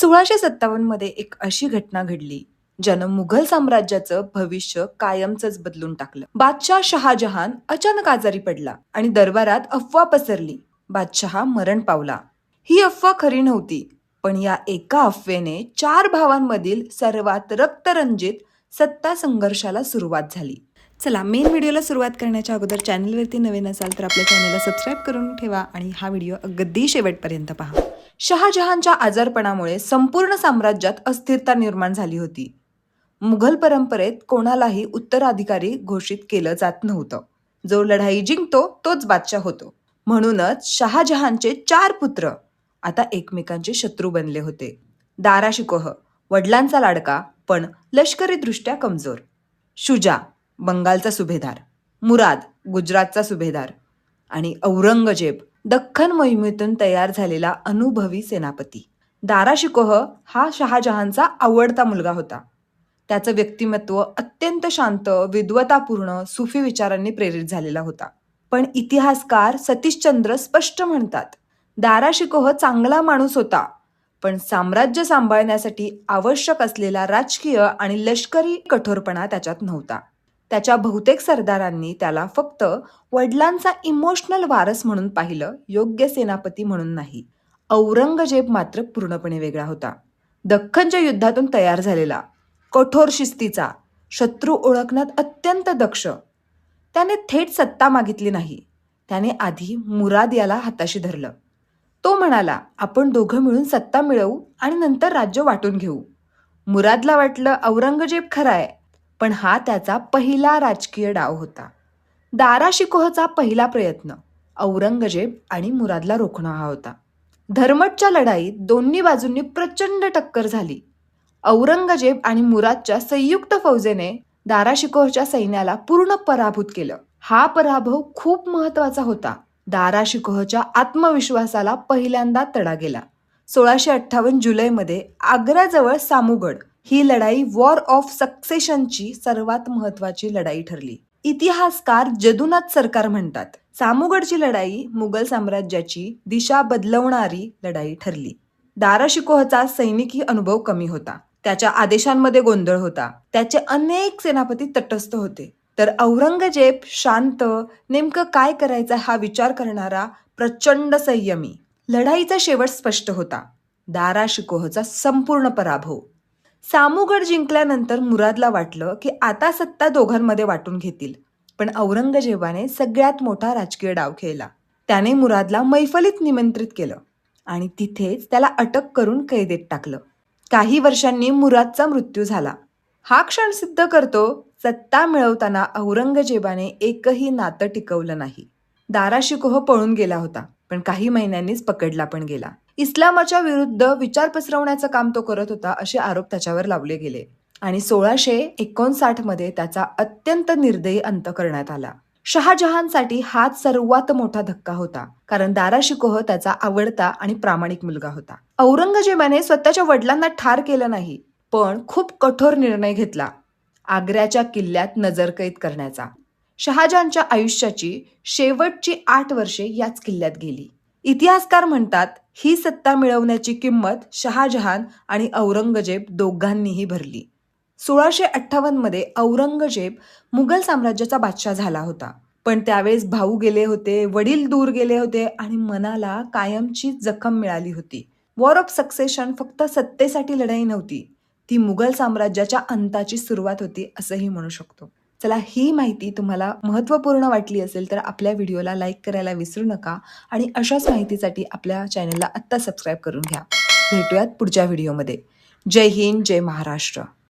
सोळाशे सत्तावन्नमध्ये एक अशी घटना घडली ज्यानं मुघल साम्राज्याचं भविष्य कायमचंच बदलून टाकलं. बादशाह शहाजहान अचानक आजारी पडला आणि दरबारात अफवा पसरली. बादशहा मरण पावला. ही अफवा खरी नव्हती पण या एका अफवेने चार भावांमधील सर्वात रक्तरंजित सत्ता संघर्षाला सुरुवात झाली. चला मेन व्हिडिओला सुरुवात करण्याच्या अगोदर चॅनलवरती नवीन असाल तर आपल्या चॅनलला सबस्क्राईब करून ठेवा आणि हा व्हिडिओ अगदी शेवटपर्यंत पहा. शहाजहानच्या आजारपणामुळे संपूर्ण साम्राज्यात अस्थिरता निर्माण झाली होती. मुघल परंपरेत कोणालाही उत्तराधिकारी घोषित केलं जात नव्हतं. जो लढाई जिंकतो तोच बादशाह होतो. म्हणूनच शहाजहानचे चार पुत्र आता एकमेकांचे शत्रू बनले होते. दारा शिकोह वडिलांचा लाडका पण लष्करीदृष्ट्या कमजोर. शुजा बंगालचा सुभेदार. मुराद गुजरातचा सुभेदार. आणि औरंगजेब दख्खन मोहिमेतून तयार झालेला अनुभवी सेनापती. दारा शिकोह हा शहाजहानचा आवडता मुलगा होता. त्याचं व्यक्तिमत्व अत्यंत शांत विद्वतापूर्ण सुफी विचारांनी प्रेरित झालेला होता. पण इतिहासकार सतीशचंद्र स्पष्ट म्हणतात दारा शिकोह चांगला माणूस होता पण साम्राज्य सांभाळण्यासाठी आवश्यक असलेला राजकीय आणि लष्करी कठोरपणा त्याच्यात नव्हता. त्याच्या बहुतेक सरदारांनी त्याला फक्त वडिलांचा इमोशनल वारस म्हणून पाहिलं योग्य सेनापती म्हणून नाही. औरंगजेब मात्र पूर्णपणे वेगळा होता. दख्खनच्या युद्धातून तयार झालेला कठोर शिस्तीचा शत्रू ओळखण्यात अत्यंत दक्ष. त्याने थेट सत्ता मागितली नाही. त्याने आधी मुराद याला हाताशी धरलं. तो म्हणाला आपण दोघं मिळून सत्ता मिळवू आणि नंतर राज्य वाटून घेऊ. मुरादला वाटलं औरंगजेब खरा आहे. पण हा त्याचा पहिला राजकीय डाव होता. दारा शिकोहचा पहिला प्रयत्न औरंगजेब आणि मुरादला रोखणं हा होता. धर्मटच्या लढाईत दोन्ही बाजूंनी प्रचंड टक्कर झाली. औरंगजेब आणि मुरादच्या संयुक्त फौजेने दारा शिकोहच्या सैन्याला पूर्ण पराभूत केलं. हा पराभव खूप महत्त्वाचा होता. दारा शिकोहच्या आत्मविश्वासाला पहिल्यांदा तडा गेला. सोळाशे अठ्ठावन्न जुलैमध्ये आग्र्याजवळ सामुगड ही लढाई वॉर ऑफ सक्सेशनची सर्वात महत्वाची लढाई ठरली. इतिहासकार जदुनाथ सरकार म्हणतात सामुगडची लढाई मुघल साम्राज्याची दिशा बदलवणारी लढाई ठरली. दारा शिकोहचा सैनिकी अनुभव कमी होता. त्याच्या आदेशांमध्ये गोंधळ होता. त्याचे अनेक सेनापती तटस्थ होते. तर औरंगजेब शांत नेमकं काय करायचं हा विचार करणारा प्रचंड संयमी. लढाईचा शेवट स्पष्ट होता. दारा शिकोहचा संपूर्ण पराभव. सामुगड जिंकल्यानंतर मुरादला वाटलं की आता सत्ता दोघांमध्ये वाटून घेतील. पण औरंगजेबाने सगळ्यात मोठा राजकीय डाव खेळला. त्याने मुरादला मैफलीत निमंत्रित केलं आणि तिथेच त्याला अटक करून कैदेत टाकलं. काही वर्षांनी मुरादचा मृत्यू झाला. हा क्षण सिद्ध करतो सत्ता मिळवताना औरंगजेबाने एकही नातं टिकवलं नाही. दाराशिकोह पळून गेला होता. पण काही महिन्यांनीच पकडला पण गेला. इस्लामाच्या विरुद्ध विचार पसरवण्याचं काम तो करत होता असे आरोप त्याच्यावर लावले गेले. आणि सोळाशे एकोणसाठमध्ये त्याचा अत्यंत निर्दयी अंत करण्यात आला. शहाजहानसाठी हाच सर्वात मोठा धक्का होता कारण दारा शिकोह त्याचा आवडता आणि प्रामाणिक मुलगा होता. औरंगजेबाने स्वतःच्या वडिलांना ठार केलं नाही पण खूप कठोर निर्णय घेतला. आग्र्याच्या किल्ल्यात नजरकैद करण्याचा. शहाजहानच्या आयुष्याची शेवटची आठ वर्षे याच किल्ल्यात गेली. इतिहासकार म्हणतात ही सत्ता मिळवण्याची किंमत शहाजहान आणि औरंगजेब दोघांनीही भरली. सोळाशे अठ्ठावन्नमध्ये औरंगजेब मुघल साम्राज्याचा बादशाह झाला होता. पण त्यावेळेस भाऊ गेले होते वडील दूर गेले होते आणि मनाला कायमची जखम मिळाली होती. वॉर ऑफ सक्सेशन फक्त सत्तेसाठी लढाई नव्हती ती मुघल साम्राज्याच्या अंताची सुरुवात होती असंही म्हणू शकतो. चला ही माहिती तुम्हाला महत्त्वपूर्ण वाटली असेल तर आपल्या व्हिडिओला लाईक करायला विसरू नका आणि अशाच माहितीसाठी आपल्या चॅनलला आत्ता सबस्क्राईब करून घ्या. भेटूयात पुढच्या व्हिडिओमध्ये. जय हिंद जय महाराष्ट्र.